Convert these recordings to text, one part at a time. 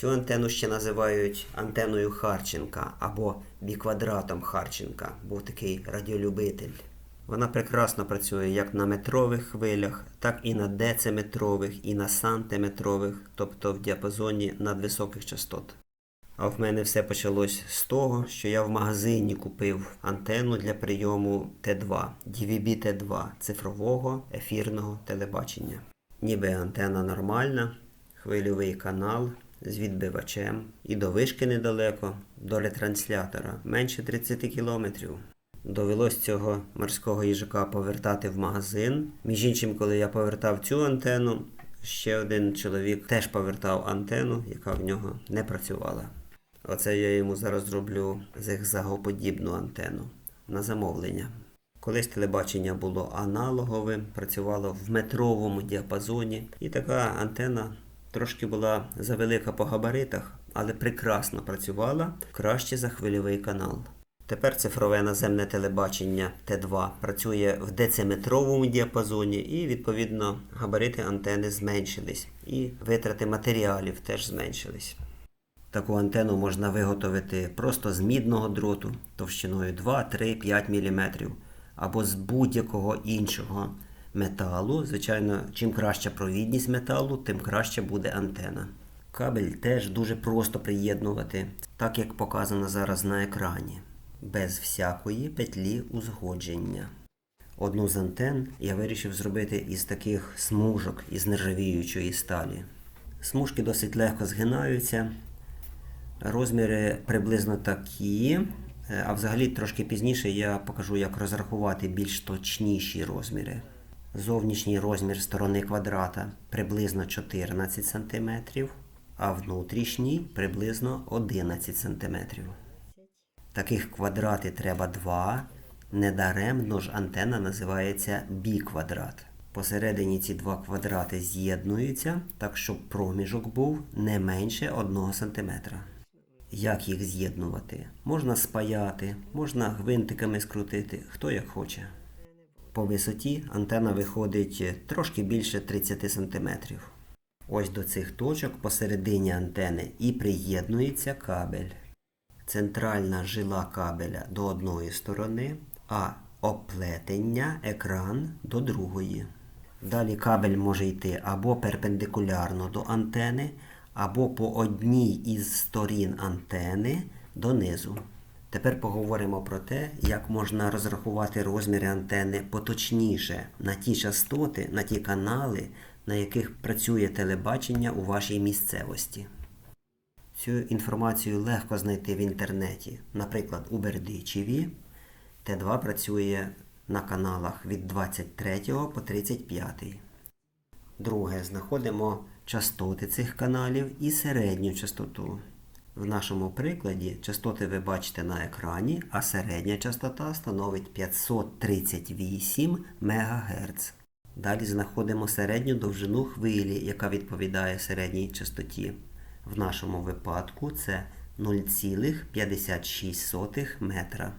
Цю антенну ще називають антеною Харченка або біквадратом Харченка. Був такий радіолюбитель. Вона прекрасно працює як на метрових хвилях, так і на дециметрових, і на сантиметрових, тобто в діапазоні надвисоких частот. А в мене все почалось з того, що я в магазині купив антенну для прийому Т2, DVB Т2 цифрового ефірного телебачення. Ніби антенна нормальна, хвильовий канал з відбивачем і до вишки недалеко, до ретранслятора менше 30 кілометрів. Довелось цього морського їжака повертати в магазин. Між іншим, коли я повертав цю антенну, ще один чоловік теж повертав антенну, яка в нього не працювала. Оце я йому зараз зроблю зигзагоподібну антенну на замовлення. Колись телебачення було аналоговим, працювало в метровому діапазоні, і така антенна трошки була завелика по габаритах, але прекрасно працювала краще за хвильовий канал. Тепер цифрове наземне телебачення Т2 працює в дециметровому діапазоні і, відповідно, габарити антени зменшились, і витрати матеріалів теж зменшились. Таку антенну можна виготовити просто з мідного дроту товщиною 2, 3, 5 мм або з будь-якого іншого металу. Звичайно, чим краща провідність металу, тим краще буде антена. Кабель теж дуже просто приєднувати, так як показано зараз на екрані, без всякої петлі узгодження. Одну з антен я вирішив зробити із таких смужок із нержавіючої сталі. Смужки досить легко згинаються, Розміри приблизно такі. е, А взагалі трошки пізніше я покажу, як розрахувати більш точніші розміри. Зовнішній розмір сторони квадрата приблизно 14 см, а внутрішній приблизно 11 см. Таких квадрати треба два. Недаремно ж антенна називається біквадрат. Посередині ці два квадрати з'єднуються, так щоб проміжок був не менше 1 см. Як їх з'єднувати? Можна спаяти, можна гвинтиками скрутити, хто як хоче. По висоті антена виходить трошки більше 30 см. Ось до цих точок посередині антени і приєднується кабель. Центральна жила кабеля до одної сторони, а оплетення екран до другої. Далі кабель може йти або перпендикулярно до антени, або по одній із сторін антени донизу. Тепер поговоримо про те, як можна розрахувати розміри антени поточніше на ті частоти, на ті канали, на яких працює телебачення у вашій місцевості. Цю інформацію легко знайти в інтернеті. Наприклад, у Бердичеві Т2 працює на каналах від 23 по 35. Друге, знаходимо частоти цих каналів і середню частоту. В нашому прикладі частоти ви бачите на екрані, а середня частота становить 538 МГц. Далі знаходимо середню довжину хвилі, яка відповідає середній частоті. В нашому випадку це 0,56 метра.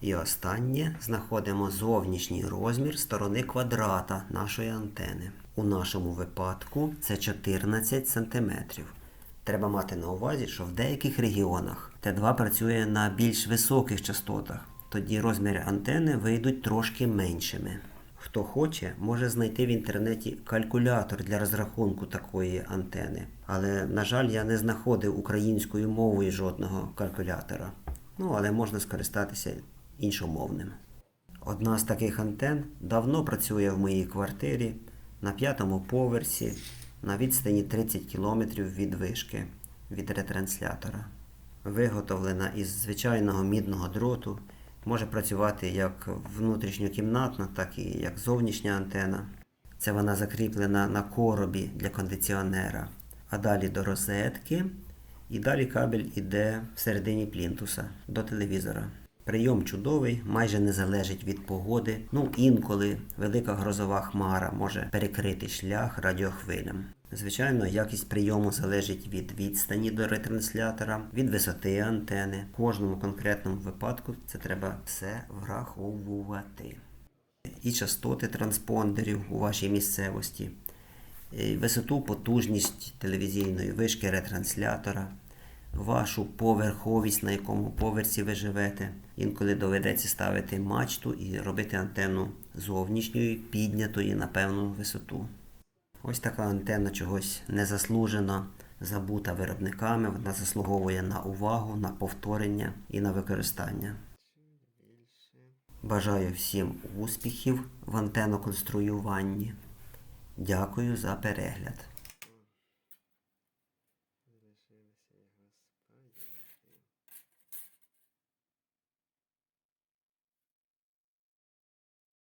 І останнє знаходимо зовнішній розмір сторони квадрата нашої антени. У нашому випадку це 14 см. Треба мати на увазі, що в деяких регіонах Т2 працює на більш високих частотах, тоді розміри антени вийдуть трошки меншими. Хто хоче, може знайти в інтернеті калькулятор для розрахунку такої антени. Але, на жаль, я не знаходив українською мовою жодного калькулятора. Ну, але можна скористатися іншомовним. Одна з таких антен давно працює в моїй квартирі на п'ятому поверсі на відстані 30 км від вишки від ретранслятора. Виготовлена із звичайного мідного дроту, може працювати як внутрішньокімнатна, так і як зовнішня антена. Це вона закріплена на коробі для кондиціонера, а далі до розетки, і далі кабель іде всередині плінтуса до телевізора. Прийом чудовий, майже не залежить від погоди. Ну інколи велика грозова хмара може перекрити шлях радіохвилям. Звичайно, якість прийому залежить від відстані до ретранслятора, від висоти антени. В кожному конкретному випадку це треба все враховувати. І частоти транспондерів у вашій місцевості, е, висоту, потужність телевізійної вишки ретранслятора, вашу поверховість, на якому поверсі ви живете. Інколи доведеться ставити мачту і робити антенну зовнішньої, піднятої на певну висоту. Ось така антенна чогось незаслужено забута виробниками. Вона заслуговує на увагу, на повторення і на використання. Бажаю всім успіхів в антеноконструюванні. Дякую за перегляд.